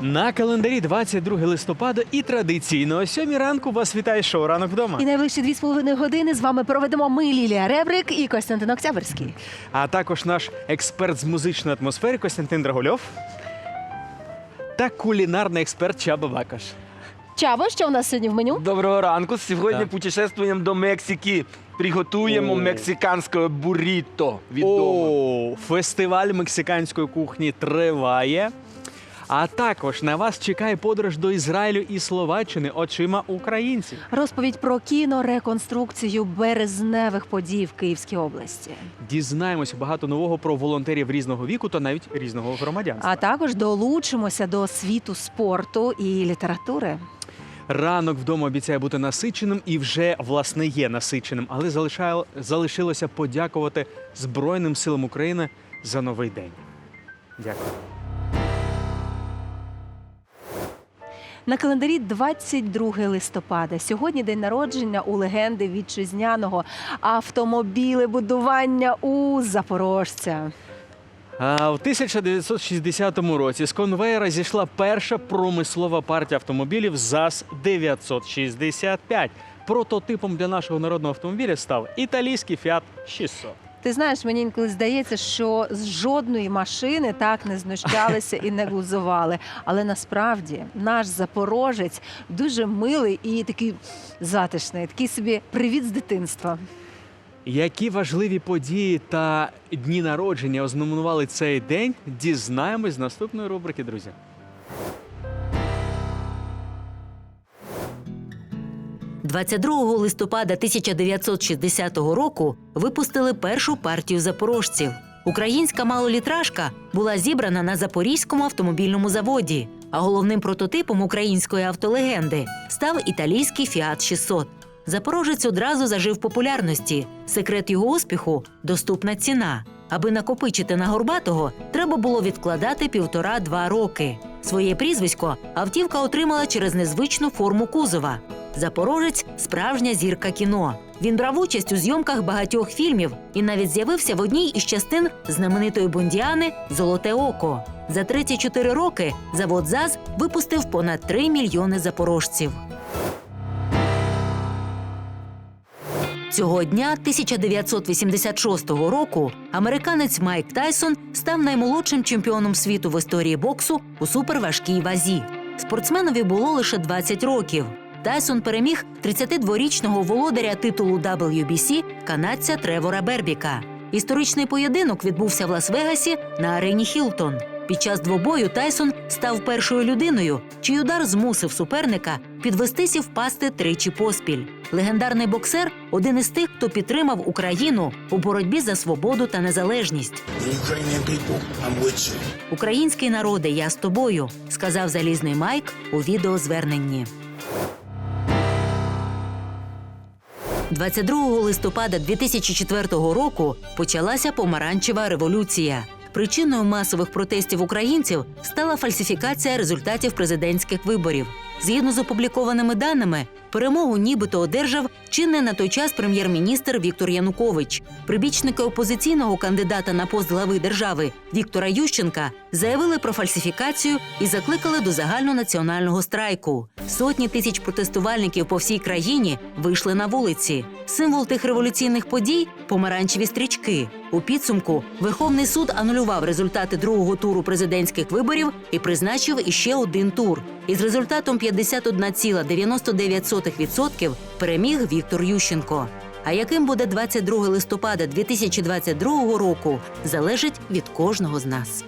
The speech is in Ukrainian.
На календарі 22 листопада і традиційно о 7 ранку вас вітає шоу ранок вдома. І найближчі дві з половиною години з вами проведемо ми Лілія Ребрик і Костянтин Октябрьський. А також наш експерт з музичної атмосфери Костянтин Драгульов та кулінарний експерт Чаба Бакаш. Чабо, що у нас сьогодні в меню? Доброго ранку. Сьогодні Так. путешествуємо до Мексики. Приготуємо О. мексиканське бурріто відомо. О, фестиваль мексиканської кухні триває. А також на вас чекає подорож до Ізраїлю і Словаччини очима українців. Розповідь про кінореконструкцію березневих подій в Київській області. Дізнаємося багато нового про волонтерів різного віку та навіть різного громадянства. А також долучимося до світу спорту і літератури. Ранок вдома обіцяє бути насиченим і вже власне є насиченим, але залишає, залишилося подякувати Збройним силам України за новий день. Дякую. На календарі 22 листопада. Сьогодні день народження у легенди вітчизняного автомобілебудування у Запорожця. А в 1960 році з конвейера зійшла перша промислова партія автомобілів ЗАЗ-965. Прототипом для нашого народного автомобіля став італійський Fiat 600. Ти знаєш, мені інколи здається, що з жодної машини так не знущалися і не глузували. Але насправді наш запорожець дуже милий і такий затишний, такий собі привіт з дитинства. Які важливі події та дні народження ознаменували цей день, дізнаємось з наступної рубрики, друзі. – 22 листопада 1960 року випустили першу партію запорожців. Українська малолітражка була зібрана на Запорізькому автомобільному заводі, а головним прототипом української автолегенди став італійський Fiat 600. Запорожець одразу зажив популярності. Секрет його успіху доступна ціна. Аби накопичити на горбатого, треба було відкладати півтора-два роки. Своє прізвисько автівка отримала через незвичну форму кузова. Запорожець справжня зірка кіно. Він брав участь у зйомках багатьох фільмів і навіть з'явився в одній із частин знаменитої бондіани Золоте око. За 34 роки завод ЗАЗ випустив понад 3 мільйони запорожців. Цього дня 1986 року американець Майк Тайсон став наймолодшим чемпіоном світу в історії боксу у суперважкій вазі. Спортсменові було лише 20 років. Тайсон переміг 32-річного володаря титулу WBC канадця Тревора Бербіка. Історичний поєдинок відбувся в Лас-Вегасі на арені Хілтон. Під час двобою Тайсон став першою людиною, чий удар змусив суперника підвестись і впасти тричі поспіль. Легендарний боксер один із тих, хто підтримав Україну у боротьбі за свободу та незалежність. Український народе, я з тобою, сказав залізний Майк у відеозверненні. 22 листопада 2004 року почалася помаранчева революція. Причиною масових протестів українців стала фальсифікація результатів президентських виборів. Згідно з опублікованими даними, перемогу нібито одержав чинний на той час прем'єр-міністр Віктор Янукович. Прибічники опозиційного кандидата на пост глави держави Віктора Ющенка заявили про фальсифікацію і закликали до загальнонаціонального страйку. Сотні тисяч протестувальників по всій країні вийшли на вулиці. Символ тих революційних подій помаранчеві стрічки. У підсумку Верховний суд анулював результати другого туру президентських виборів і призначив іще один тур. Із результатом 51,99% переміг Віктор Ющенко. А яким буде 22 листопада 2022 року, залежить від кожного з нас.